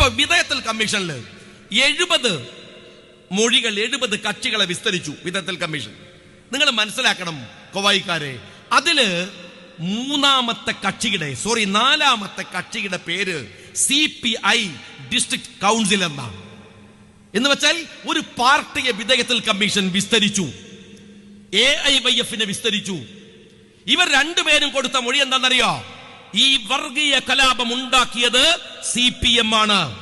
ഇപ്പൊ വിധേയത്തിൽ കമ്മീഷനിൽ എഴുപത് മൊഴികൾ എഴുപത് കക്ഷികളെ വിസ്തരിച്ചു വിധേയത്തിൽ കമ്മീഷൻ. നിങ്ങൾ മനസ്സിലാക്കണം കൊവായിക്കാരെ. അതിൽ മൂന്നാമത്തെ കക്ഷിയുടെ സോറി നാലാമത്തെ കക്ഷിയുടെ പേര് C P I district council എന്നാണ്. എന്ന് വെച്ചാൽ ഒരു പാർട്ടിയെ വിധേയത്തിൽ കമ്മീഷൻ വിസ്തരിച്ചു. എ ഐ വൈ എഫിനെ വിസ്തരിച്ചു. ഇവർ രണ്ടുപേരും കൊടുത്ത മൊഴി എന്താണെന്നറിയോ? ഈ വർഗീയ കലാപം ഉണ്ടാക്കിയത് സി പി എം ആണ്.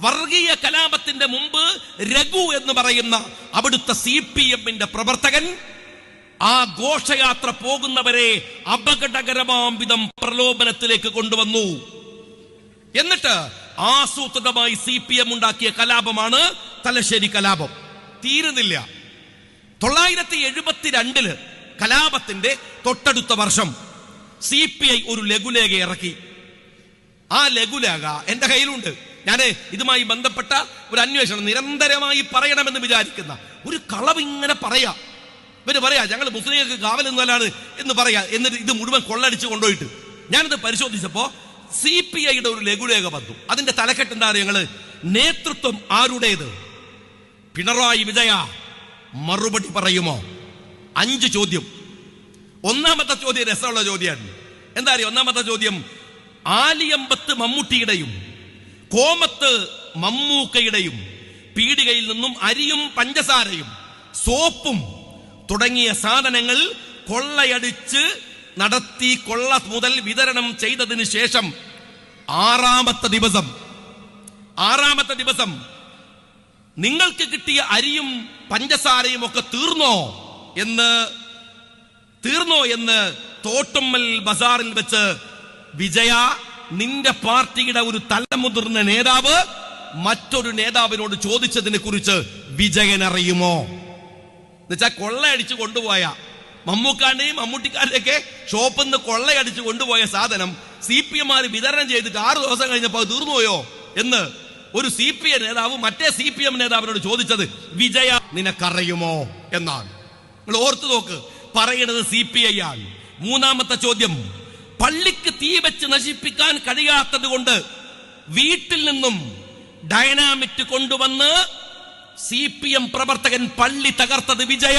വർഗീയ കലാപത്തിന്റെ മുമ്പ് രഘു എന്ന് പറയുന്ന അവിടുത്തെ സി പി എമ്മിന്റെ പ്രവർത്തകൻ ആ ഘോഷയാത്ര പോകുന്നവരെ അപകടകരമാം വിധം പ്രലോഭനത്തിലേക്ക് കൊണ്ടുവന്നു. എന്നിട്ട് ആസൂത്രിതമായി സി പി എം ഉണ്ടാക്കിയ കലാപമാണ് തലശ്ശേരി കലാപം. തീരുന്നില്ല. തൊള്ളായിരത്തി എഴുപത്തിരണ്ടിൽ കലാപത്തിന്റെ തൊട്ടടുത്ത വർഷം സി പി ഐ ഒരു ലഘുലേഖ ഇറക്കി. ആ ലഘുലേഖ എന്റെ കയ്യിലുണ്ട്. ഞാൻ ഇതുമായി ബന്ധപ്പെട്ട ഒരു അന്വേഷണം നിരന്തരമായി പറയണമെന്ന് വിചാരിക്കുന്ന ഒരു കളവ് ഇങ്ങനെ പറയാ. ഇവർ പറയാ ഞങ്ങൾ മുസ്ലിങ്ങൾക്ക് കാവലെന്നല്ലാണ് എന്ന് പറയാ. എന്നിട്ട് ഇത് മുഴുവൻ കൊള്ളടിച്ച് കൊണ്ടുപോയിട്ട്. ഞാനിത് പരിശോധിച്ചപ്പോ സി പി ഐയുടെ ഒരു ലഘുലേഖ വന്നു. അതിന്റെ തലക്കെട്ട് എന്താ ഞങ്ങൾ? നേതൃത്വം ആരുടേത്? പിണറായി വിജയ മറുപടി പറയുമോ? അഞ്ച് ചോദ്യം. ഒന്നാമത്തെ ചോദ്യം രസമുള്ള ചോദ്യമാണ്. എന്താ അറിയോ? ഒന്നാമത്തെ ചോദ്യം ആലിയമ്പത്ത് മമ്മൂട്ടിയുടെയും കോമത്ത് മമ്മൂക്കയുടെയും പീടികയിൽ നിന്നും അരിയും പഞ്ചസാരയും സോപ്പും തുടങ്ങിയ സാധനങ്ങൾ കൊള്ളയടിച്ച് നടത്തി കൊള്ള മുതൽ വിതരണം ചെയ്തതിന് ശേഷം ആറാമത്തെ ദിവസം ആറാമത്തെ ദിവസം നിങ്ങൾക്ക് കിട്ടിയ അരിയും പഞ്ചസാരയും ഒക്കെ തീർന്നോ എന്ന് തീർന്നോ എന്ന് തോട്ടുമ്മൽ ബസാറിൽ വെച്ച് വിജയ നിന്റെ പാർട്ടിയുടെ ഒരു തലമുതിർന്ന നേതാവ് മറ്റൊരു നേതാവിനോട് ചോദിച്ചതിനെ കുറിച്ച് വിജയൻ അറിയുമോ? എന്നുവെച്ചാൽ കൊള്ളയടിച്ച് കൊണ്ടുപോയ മമ്മൂക്കാന്റെയും മമ്മൂട്ടിക്കാരുടെയൊക്കെ ഷോപ്പിൽ നിന്ന് കൊള്ളയടിച്ച് കൊണ്ടുപോയ സാധനം സി പി എമാർ വിതരണം ചെയ്തിട്ട് ആറു ദിവസം കഴിഞ്ഞപ്പോൾ തീർന്നുപോയോ എന്ന് ഒരു സി പി എം നേതാവ് മറ്റേ സി പി എം നേതാവിനോട് ചോദിച്ചത് വിജയ നിനക്കറിയുമോ എന്നാണ്. നിങ്ങൾ ഓർത്തു നോക്ക്. പറയണത് സി പി ഐ ആണ്. മൂന്നാമത്തെ ചോദ്യം. പള്ളിക്ക് തീ വെച്ച് നശിപ്പിക്കാൻ കഴിയാത്തത് കൊണ്ട് വീട്ടിൽ നിന്നും ഡൈനാമിറ്റ് കൊണ്ടുവന്ന് സി പി എം പ്രവർത്തകൻ പള്ളി തകർത്തത് വിജയ.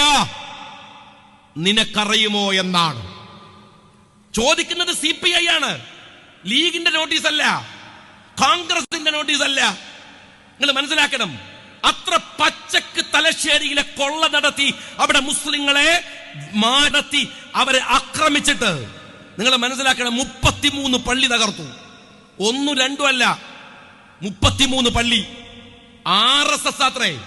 നിനക്കറിയുമോ എന്നാണ്. ചോദിക്കുന്നത് സി പി ഐ ആണ്. ലീഗിന്റെ നോട്ടീസ് അല്ല. കോൺഗ്രസിന്റെ നോട്ടീസ് അല്ല. നിങ്ങൾ മനസ്സിലാക്കണം. അത്ര പച്ചക്ക് തലശ്ശേരിയിലെ കൊള്ള നടത്തി അവിടെ മുസ്ലിങ്ങളെ മാടത്തി അവരെ ആക്രമിച്ചിട്ട് നിങ്ങൾ മനസ്സിലാക്കണം മുപ്പത്തിമൂന്ന് പള്ളി തകർത്തു. ഒന്നും രണ്ടും അല്ല മുപ്പത്തിമൂന്ന് പള്ളി. ആർ എസ് എസ് അത്രേ.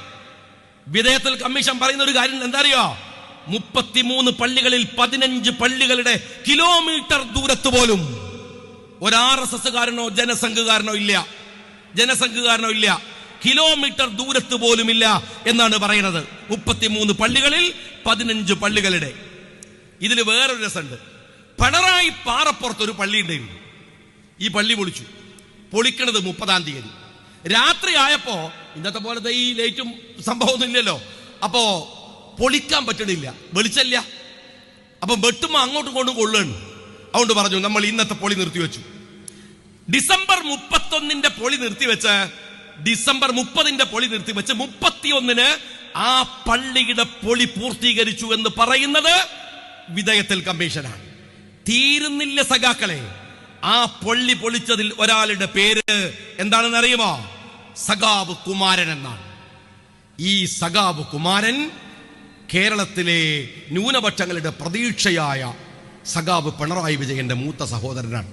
വിധേയത്തിൽ കമ്മീഷൻ പറയുന്ന ഒരു കാര്യം എന്താ അറിയോ? മുപ്പത്തിമൂന്ന് പള്ളികളിൽ പതിനഞ്ച് പള്ളികളുടെ കിലോമീറ്റർ ദൂരത്ത് പോലും ഒരു ആർ എസ് എസ്സുകാരനോ ജനസംഘകാരനോ ഇല്ല. ജനസംഘകാരനോ ഇല്ല. കിലോമീറ്റർ ദൂരത്ത് പോലും ഇല്ല എന്നാണ് പറയുന്നത്. മുപ്പത്തിമൂന്ന് പള്ളികളിൽ പതിനഞ്ച് പള്ളികളുടെ. ഇതിൽ വേറൊരു രസമുണ്ട്. പിണറായി പാറപ്പുറത്ത് ഒരു പള്ളി ഉണ്ടായിരുന്നു ഈ പള്ളി പൊളിച്ചു. പൊളിക്കണത് മുപ്പതാം തീയതി. രാത്രി ആയപ്പോ ഇന്നത്തെ പോലെ ഈ ലൈറ്റും സംഭവമൊന്നും ഇല്ലല്ലോ. അപ്പോ പൊളിക്കാൻ പറ്റണില്ല. വെളിച്ചല്ല. അപ്പൊ വെട്ടുമ്പോ അങ്ങോട്ടും കൊണ്ടും കൊള്ളുകയാണ്. അതുകൊണ്ട് പറഞ്ഞു നമ്മൾ ഇന്നത്തെ പൊളി നിർത്തി വെച്ചു. ഡിസംബർ മുപ്പത്തൊന്നിന്റെ പൊളി നിർത്തി നിർത്തിവെച്ച് ഡിസംബർ മുപ്പതിന്റെ പൊളി നിർത്തി വെച്ച് നിർത്തിവെച്ച് മുപ്പത്തിയൊന്നിന് ആ പള്ളിയുടെ പൊളി പൂർത്തീകരിച്ചു എന്ന് പറയുന്നത് വിധേയത്തിൽ കമ്മീഷനാണ്. തീരുന്നില്ല സഖാക്കളെ. ആ പൊള്ളി പൊളിച്ചതിൽ ഒരാളുടെ പേര് എന്താണെന്ന് അറിയുമോ സഖാവ് കുമാരൻ എന്നാണ്. ഈ സഖാവ് കുമാരൻ കേരളത്തിലെ ന്യൂനപക്ഷങ്ങളുടെ പ്രതീക്ഷയായ സഖാവ് പിണറായി വിജയന്റെ മൂത്ത സഹോദരനാണ്.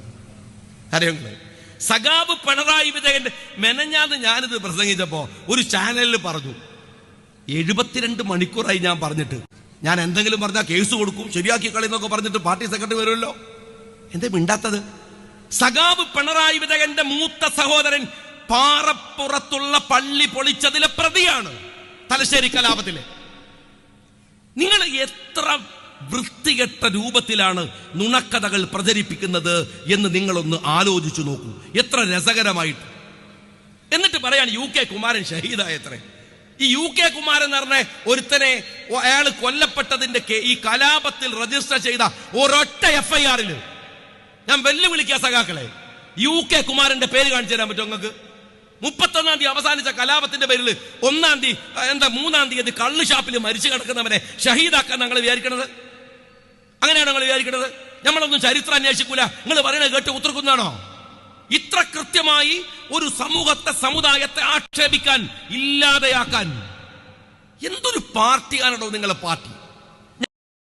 അറിയങ്ങൾ സഖാവ് പിണറായി വിജയന്റെ മെനഞ്ഞാന്ന് ഞാനിത് പ്രസംഗിച്ചപ്പോ ഒരു ചാനലിൽ പറഞ്ഞു എഴുപത്തിരണ്ട് മണിക്കൂറായി ഞാൻ പറഞ്ഞിട്ട്. ഞാൻ എന്തെങ്കിലും പറഞ്ഞാൽ കേസ് കൊടുക്കും ശരിയാക്കി കളി എന്നൊക്കെ പറഞ്ഞിട്ട് പാർട്ടി സെക്രട്ടറി വരുമല്ലോ? എന്തേ മിണ്ടാത്തത്? സഖാവ് പിണറായി വിജയന്റെ മൂത്ത സഹോദരൻ പാറപ്പുറത്തുള്ള പള്ളി പൊളിച്ചതിലെ പ്രതിയാണ് തലശ്ശേരി കലാപത്തിലെ. നിങ്ങൾ എത്ര വൃത്തികെട്ട രൂപത്തിലാണ് നുണക്കഥകൾ പ്രചരിപ്പിക്കുന്നത് എന്ന് നിങ്ങളൊന്ന് ആലോചിച്ചു നോക്കൂ. എത്ര രസകരമായിട്ട്. എന്നിട്ട് പറയാൻ യു കെ കുമാരൻ ഷഹീദായത്രേ. ഈ യു കെ കുമാരൻ എന്ന് പറഞ്ഞ ഒരുത്തനെ അയാൾ കൊല്ലപ്പെട്ടതിന്റെ ഈ കലാപത്തിൽ രജിസ്റ്റർ ചെയ്ത ഒരൊറ്റ എഫ് ഐ ആറിൽ ഞാൻ വെല്ലുവിളിക്കുക സഖാക്കളെ. യു കെ കുമാരന്റെ പേര് കാണിച്ചു തരാൻ പറ്റും നിങ്ങൾക്ക്? മുപ്പത്തൊന്നാം തീയതി അവസാനിച്ച കലാപത്തിന്റെ പേരിൽ ഒന്നാം തീയതി എന്താ മൂന്നാം തീയതി കള്ളു ഷാപ്പിൽ മരിച്ചു കിടക്കുന്നവനെ ഷഹീദാക്കാൻ ഞങ്ങൾ വിചാരിക്കണത്? അങ്ങനെയാണ് ഞങ്ങൾ വിചാരിക്കണത്? നമ്മളൊന്നും ചരിത്രം അന്വേഷിക്കൂല. നിങ്ങൾ പറയണത് കേട്ട് ഉത്തർക്കുന്നതാണോ? ഇത്ര കൃത്യമായി ഒരു സമൂഹത്തെ സമുദായത്തെ ആക്ഷേപിക്കാൻ ഇല്ലാതെയാക്കാൻ എന്തൊരു പാർട്ടിയാണോ നിങ്ങളെ പാർട്ടി?